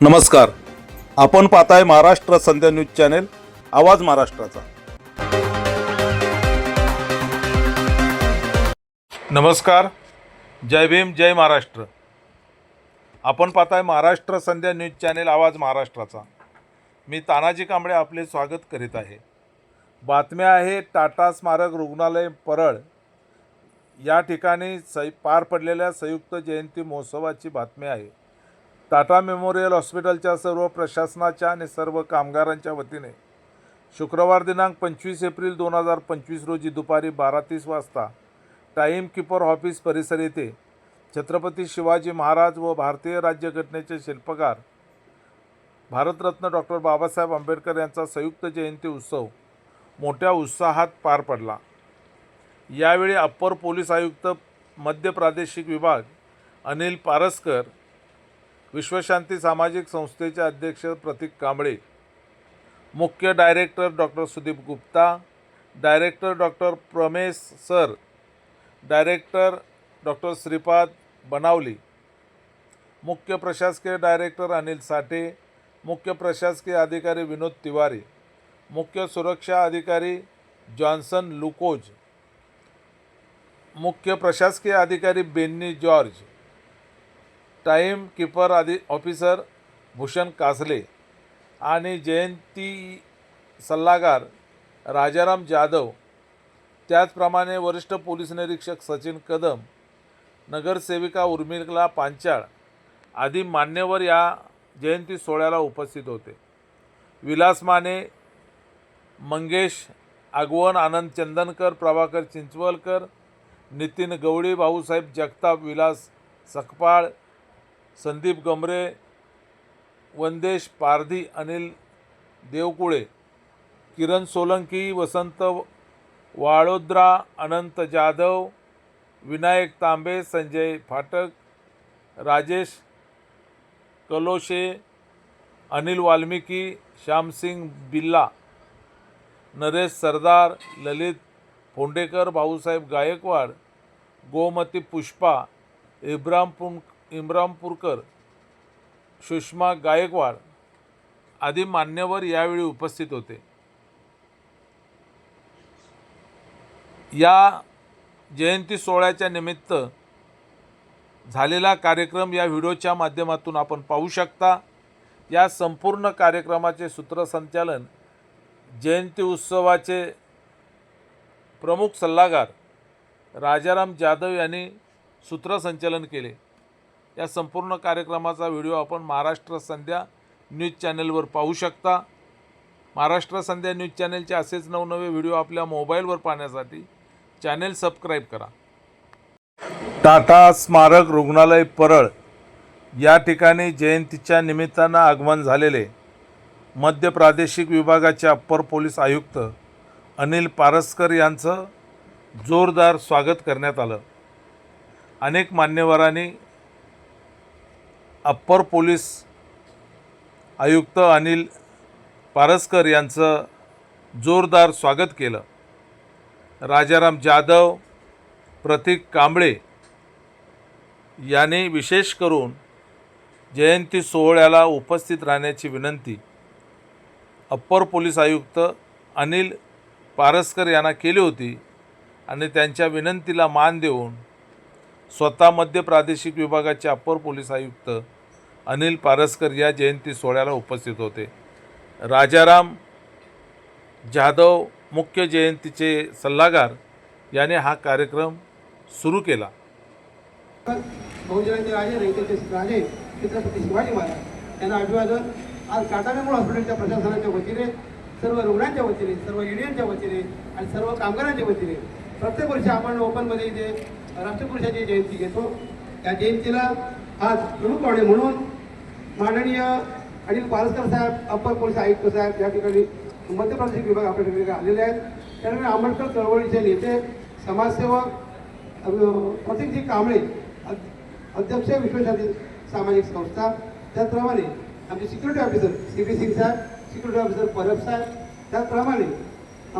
नमस्कार. आपण पाहताय महाराष्ट्र संध्या न्यूज चॅनेल आवाज महाराष्ट्राचा. नमस्कार. जय भीम जय महाराष्ट्र. आपण पाहताय महाराष्ट्र संध्या न्यूज चॅनेल आवाज महाराष्ट्राचा. मी तानाजी कांबळे आपले स्वागत करीत आहे. बातम्या आहे टाटा स्मारक रुग्णालय परळ. या ठिकाणी सै पार पडलेल्या संयुक्त जयंती महोत्सवाची बातमी आहे. टाटा मेमोरियल हॉस्पिटलच्या सर्व प्रशासनाच्या आणि सर्व कामगारांच्या वतीने शुक्रवार दिनांक पंचवीस एप्रिल दोन हजार पंचवीस रोजी दुपारी बारा तीस वाजता टाईम किपर ऑफिस परिसर येथे छत्रपती शिवाजी महाराज व भारतीय राज्यघटनेचे शिल्पकार भारतरत्न डॉक्टर बाबासाहेब आंबेडकर यांचा संयुक्त जयंती उत्सव मोठ्या उत्साहात पार पडला. यावेळी अप्पर पोलीस आयुक्त मध्य प्रादेशिक विभाग अनिल पारसकर विश्वशांती सामाजिक संस्थेचे अध्यक्ष प्रतीक कांबळे मुख्य director doctor Sudeep Gupta director doctor Pramesh sir director doctor Shripad Banavali मुख्य प्रशासकीय डायरेक्टर अनिल साठे मुख्य प्रशासकीय अधिकारी विनोद तिवारी मुख्य सुरक्षा अधिकारी जॉन्सन लुकोज मुख्य प्रशासकीय अधिकारी बेन्नी जॉर्ज टाईम किपर आधी ऑफिसर भूषण कासले आणि जयंती सल्लागार राजाराम जाधव त्याचप्रमाणे वरिष्ठ पोलीस निरीक्षक सचिन कदम नगरसेविका उर्मिला पांचाळ आदी मान्यवर या जयंती सोहळ्याला उपस्थित होते. विलास माने मंगेश आगवण आनंद चंदनकर प्रभाकर चिंचवलकर नितीन गवळी भाऊसाहेब जगताप विलास सकपाळ संदीप गमरे वंदेश पारधी अनिल देवकुळे किरण सोलंकी वसंत वाळोद्रा अनंत जाधव विनायक तांबे संजय फाटक राजेश कलोशे अनिल वाल्मिकी श्यामसिंग बिल्ला नरेश सरदार ललित फोंडेकर भाऊसाहेब गायकवाड गोमती पुष्पा इब्रामपूर इम्रामपूरकर सुषमा गायकवाड आदी मान्यवर यावेळी उपस्थित होते. या जयंती सोहळ्याच्या निमित्त झालेला कार्यक्रम या व्हिडिओच्या माध्यमातून आपण पाहू शकता. या संपूर्ण कार्यक्रमाचे सूत्रसंचालन जयंती उत्सवाचे प्रमुख सल्लागार राजाराम जाधव यांनी सूत्रसंचालन केले. या संपूर्ण कार्यक्रमाचा व्हिडिओ आपण महाराष्ट्र संध्या न्यूज चॅनलवर पाहू शकता. महाराष्ट्र संध्या न्यूज चॅनलचे असेच नवनवे व्हिडिओ आपल्या मोबाईलवर पाहण्यासाठी चॅनेल सबस्क्राईब करा. टाटा स्मारक रुग्णालय परळ या ठिकाणी जयंतीच्या निमित्तानं आगमन झालेले मध्य प्रादेशिक विभागाचे अप्पर पोलीस आयुक्त अनिल पारस्कर यांचं जोरदार स्वागत करण्यात आलं. अनेक मान्यवरांनी अप्पर पोलीस आयुक्त अनिल पारसकर यांचं जोरदार स्वागत केलं. राजाराम जाधव प्रतीक कांबळे यांनी विशेष करून जयंती सोहळ्याला उपस्थित राहण्याची विनंती अप्पर पोलीस आयुक्त अनिल पारसकर यांना केली होती आणि त्यांच्या विनंतीला मान देऊन स्वतः मध्य प्रादेशिक विभागाचे अप्पर पोलीस आयुक्त अनिल पारसकर या जयंती सोहळ्याला उपस्थित होते. राजाराम जाधव मुख्य जयंतीचे सल्लागार याने हा कार्यक्रम सुरू केला. बहुजनांचे राजे रयतेचे राजे छत्रपती शिवाजी महाराज यांना अभिवादन. आज टाटा हॉस्पिटलच्या प्रशासनाच्या वतीने सर्व रुग्णांच्या वतीने सर्व युनियनच्या वतीने आणि सर्व कामगारांच्या वतीने प्रत्येक वर्षी आपण ओपनमध्ये इथे राष्ट्रपुरुषाची जयंती घेतो. त्या जयंतीला आज प्रमुख पाहुणे म्हणून माननीय अनिल पारसकर साहेब अप्पर पोलीस आयुक्त साहेब या ठिकाणी मध्य प्रदेश विभाग आपल्या ठिकाणी आलेले आहेत. त्यानंतर आंबेडकर चळवळीचे नेते समाजसेवक प्रतीकजी कांबळे अध्यक्ष विश्वशांती सामाजिक संस्था. त्याचप्रमाणे आमचे security officer C B Singh साहेब सिक्युरिटी ऑफिसर परब साहेब. त्याचप्रमाणे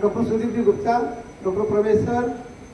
डॉक्टर सुदीपजी Gupta doctor Pravesh sir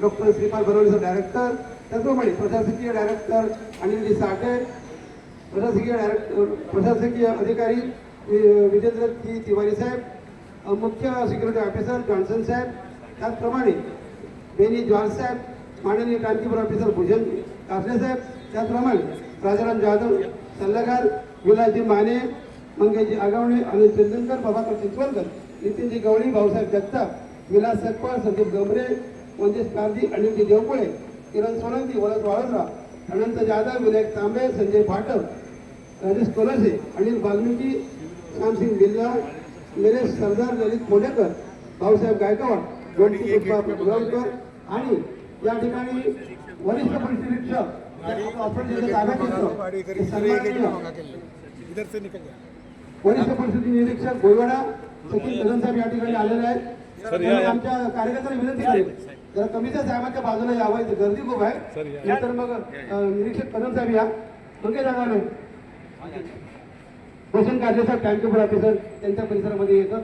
doctor Shripal Bharvale sir director त्याचप्रमाणे प्रशासकीय डायरेक्टर अनिलजी साठे प्रशासकीय प्रशासकीय अधिकारी विजेंद्र तिवारी साहेब मुख्य सिक्युरिटी ऑफिसर जॉन्सन साहेब त्याचप्रमाणे बेनी जॉर्ज साहेब माननीय क्रांतीपूर ऑफिसर भूषण कासले साहेब त्याचप्रमाणे राजाराम जाधव सल्लागार विलासजी माने मंगेशजी आगावणे अनिल तेंडुलकर प्रभाकर चितवलकर नितीनजी गवळी भाऊसाहेब जगताप विलास सकपाळ संदीप गमरे मंजेश कारजी अनिलजी देवपुळे किरण सोलंकी वरद वाळूराव अनंत जाधव विनायक तांबे संजय फाटक राजेश कोलसे अनिल वाल्मिकी श्यामसिंग बिर्ला निलेश सरदार ललित कोडेकर भाऊसाहेब गायकवाड पुरवकर आणि या ठिकाणी वरिष्ठ पोलीस निरीक्षक वरिष्ठ पोलीस निरीक्षक गोयवाडा सचिन कदम साहेब या ठिकाणी आलेले आहेत. आमच्या कार्यकर्त्यांना विनंती करेल जरा कमीच्या साहेबांच्या बाजूला यावं गर्दी खूप आहे. नंतर मग निरीक्षक कदम साहेब या. मग जागा नाही भूषण काढले साहेब कॅम्प्युटर ऑफिसर त्यांच्या परिसरामध्ये येतं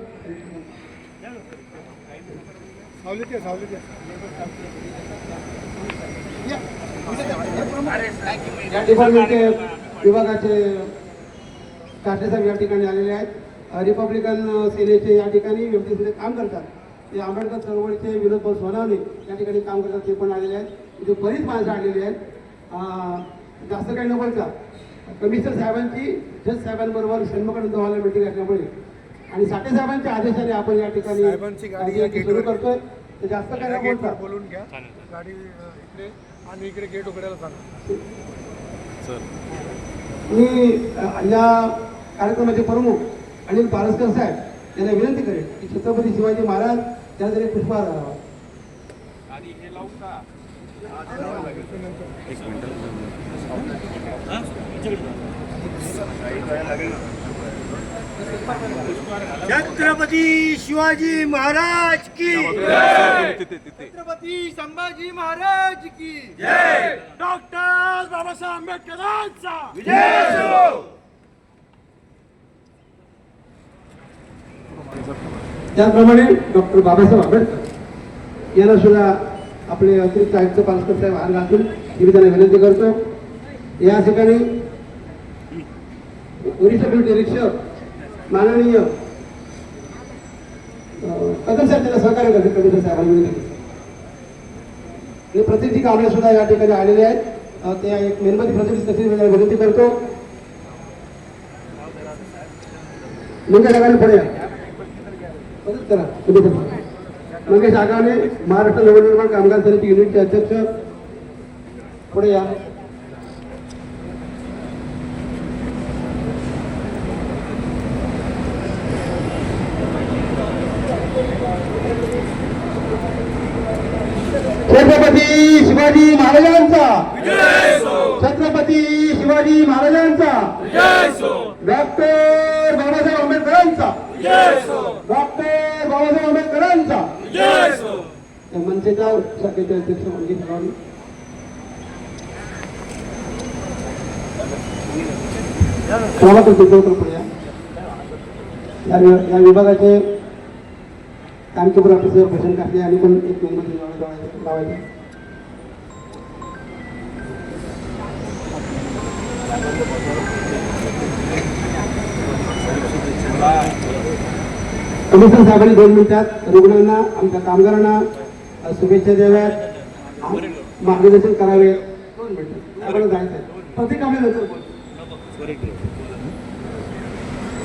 या डिपार्टमेंटचे विभागाचे काटे साहेब या ठिकाणी आलेले आहेत. रिपब्लिकन सेनेचे या ठिकाणी व्यवस्थित काम करतात. ते आंबेडकर चळवळीचे विनोद भाऊ सोनावणे या ठिकाणी काम करतात ते पण आलेले आहेत. इथे बरीच माणसं आलेली आहेत. जास्त काही न बोलता कमिशनर साहेबांची जज साहेबांबरोबर सन्मुखानंद हॉलला मिटिंग असल्यामुळे आणि साठे साहेबांच्या आदेशाने आपण या ठिकाणी सुरू गेटवर- करतोय. तर जास्त काही न गेटवर बोलता. बोलून घ्या. गाडी इकडे आणि इकडे गेट उघडायला सांगा. मी या कार्यक्रमाचे प्रमुख अनिल पारसकर साहेब यांना विनंती करेन की छत्रपती शिवाजी महाराज त्यांना तरी पुष्पहार घालावा छत्रपती शिवाजी महाराज की छत्रपती संभाजी महाराज की डॉक्टर बाबासाहेब आंबेडकरांचा त्याचप्रमाणे डॉक्टर बाबासाहेब आंबेडकर यांना सुद्धा आपले अतिरिक्त आयुक्त पालकर साहेब हार घालतील ही मी त्यांना विनंती करतो या ठिकाणी ओरिसा निरीक्षक माननीय कदम साहेब त्याला सहकार्य करते कदम साहेबांना विनंती प्रतिनिधी कांबळे सुद्धा या ठिकाणी आलेले आहेत. अं, त्या एक मेणबत्ती प्रतिनिधी तसेच विनंती करतो. मंगेश आगाने पुढे मदत करा. तुम्ही मंगेश आगाने महाराष्ट्र नवनिर्माण कामगार समिती युनिटचे अध्यक्ष पुढे या. छत्रपती शिवाजी महाराजांचा. छत्रपती शिवाजी महाराजांचा. डॉक्टर बाबासाहेब आंबेडकरांचा. डॉक्टर बाबासाहेब आंबेडकरांचा. मनसेच्या शाखेचे अध्यक्ष मंगेश गावणे प्रभाकर चिंचवकर पुढे या. या वि- या विभागाचे कानकीपूर ऑफिसर भजन कापले आणि पण एक मेंबर लावायचे कमिशनर साहेबांनी दोन मिनिटात रुग्णांना आमच्या कामगारांना शुभेच्छा द्याव्यात. मार्गदर्शन करावे. दोन मिनिटं. आपण जायचं आहे. प्रत्येक कामानंतर बोल.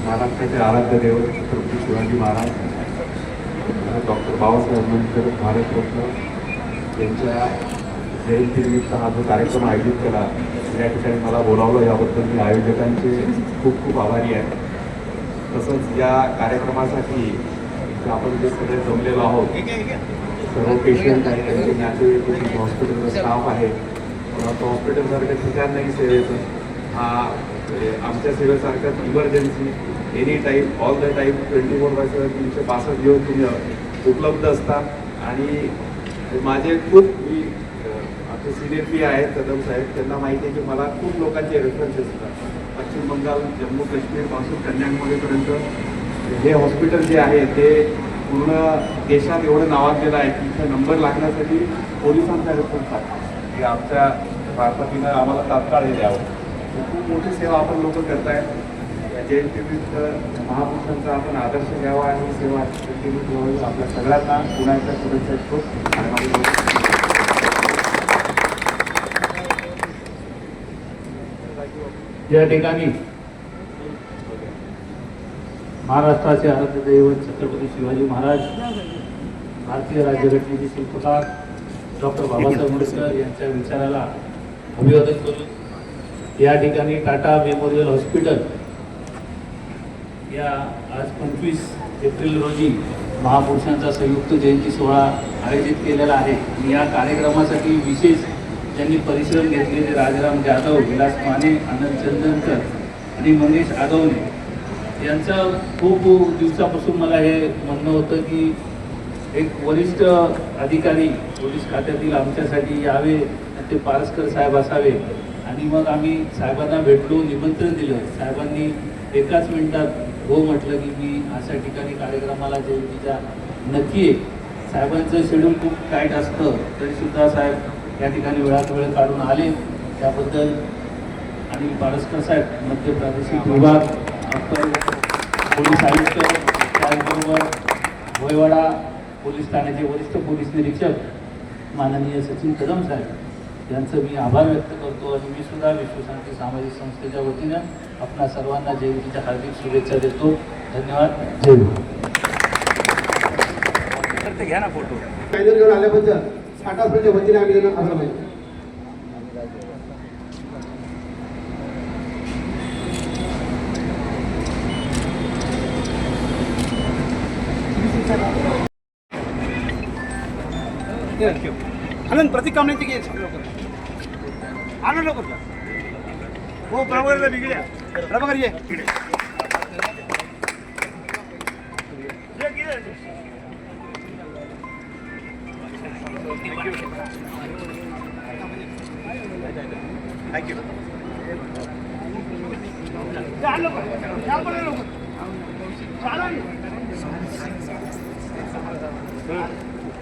महाराष्ट्राचे आराध्य देव छत्रपती शिवाजी महाराज. डॉक्टर बाबासाहेब आंबेडकर भारतरत्न यांच्या जयंतीनिमित्त हा जो कार्यक्रम आयोजित केला या ठिकाणी मला बोलावलं. याबद्दल मी आयोजकांचे खूप खूप आभारी आहे. तसंच या कार्यक्रमासाठी आपण जे सगळे जमलेलो आहोत सर्व पेशंट आहेत त्यांचे नातेवाईक हॉस्पिटलचा स्टाफ आहे हॉस्पिटलसारख्या ठिकाण नाही सेवेचं हा म्हणजे आमच्या सेवेसारखं emergency any time all the time twenty four by seven तीनशे पासष्ट दिवस तुम्ही उपलब्ध असतात आणि माझे खूप मी आमचे सिनियर पी आहेत कदम साहेब त्यांना माहिती आहे की मला खूप लोकांचे रेफरन्स असतात पश्चिम बंगाल जम्मू काश्मीरपासून कन्याकुमारीपर्यंत हे हॉस्पिटल जे आहे ते पूर्ण देशात एवढं नावाजलेलं आहे की इथं नंबर लागण्यासाठी पोलिसांचा रेफरन्स आहे. की आमच्या भारतातीनं आम्हाला तात्काळ हे द्यावं. खूप मोठी सेवा आपण लोक करताय या जयंतीनिमित्त महापुरुषांचा आपण आदर्श घ्यावा आणि सेवा आपल्या सगळ्यांना पुन्हा एकदा शुभेच्छा असतो या ठिकाणी महाराष्ट्राचे आराध्य दैवत छत्रपती शिवाजी महाराज भारतीय राज्यघटनेचे शिल्पकार डॉक्टर बाबासाहेब आंबेडकर यांच्या विचाराला अभिवादन करून या ठिकाणी टाटा मेमोरियल हॉस्पिटल या आज पंचवीस एप्रिल रोजी महापुरुषांचा संयुक्त जयंती सोहळा आयोजित केलेला आहे. आणि या कार्यक्रमासाठी विशेष ज्यांनी परिश्रम घेतलेले राजाराम जाधव विलास माने आनंद चंदनकर आणि मनीष आदवने. यांचं खूप दिवसापासून मला हे म्हणणं होतं की एक वरिष्ठ अधिकारी पोलीस खात्यातील आमच्यासाठी यावे आणि ते पारसकर साहेब असावे. आणि मग आम्ही साहेबांना भेटलो निमंत्रण दिलं. साहेबांनी एकाच मिनिटात हो म्हटलं की मी अशा ठिकाणी कार्यक्रमाला जे तिच्या नक्की आहे साहेबांचं शेड्यूल खूप टाईट असतं तरीसुद्धा साहेब या ठिकाणी वेळात वेळ काढून आले. त्याबद्दल आणि पारसकर साहेब मध्य प्रादेशिक विभाग अप्पर पोलीस आयुक्त त्याचबरोबर भोयवाडा पोलीस ठाण्याचे वरिष्ठ पोलीस निरीक्षक माननीय सचिन कदम साहेब. यांचं मी आभार व्यक्त करतो आणि मी सुद्धा विश्वशांती सामाजिक संस्थेच्या वतीनं आपणा सर्वांना जयंतीच्या हार्दिक शुभेच्छा देतो. धन्यवाद. जय भीम पॅनल घेऊन आल्याबद्दल टाटा वतीने आम्ही त्यांना आभार मानतो. आनंद प्रतीक कामण्याची आनंद लवकर हो लवकर हो प्रभाकर बिगड्या प्रभाकर ये.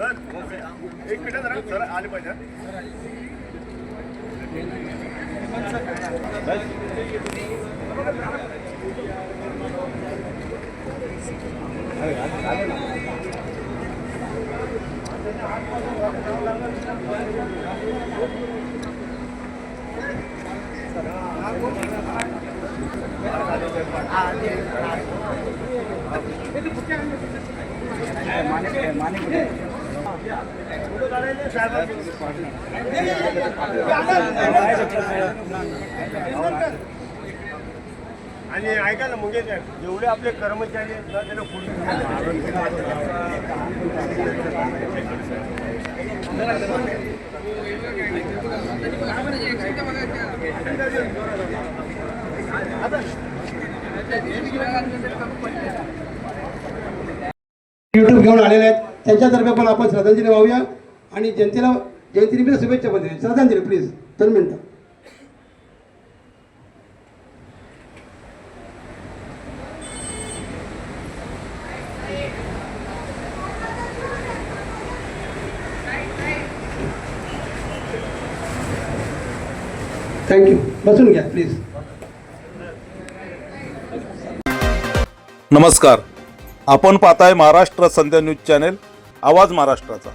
सर एक मिनिट जरा सर आले पाहिजे माने माने आणि ऐका ना मुंगे साहेब जेवढे आपले कर्मचारी आहेत ना त्याला युट्यूब घेऊन आलेले आहेत. त्यांच्यातर्फे पण आपण श्रद्धांजली वाहूया. आणि जनतेला जयंतीनिमित्त शुभेच्छा पण श्रद्धांजली प्लीज दोन मिनटं. थँक्यू बसून घ्या प्लीज नमस्कार. आपण पाहताय महाराष्ट्र संध्या न्यूज चॅनेल. आवाज महाराष्ट्राचा.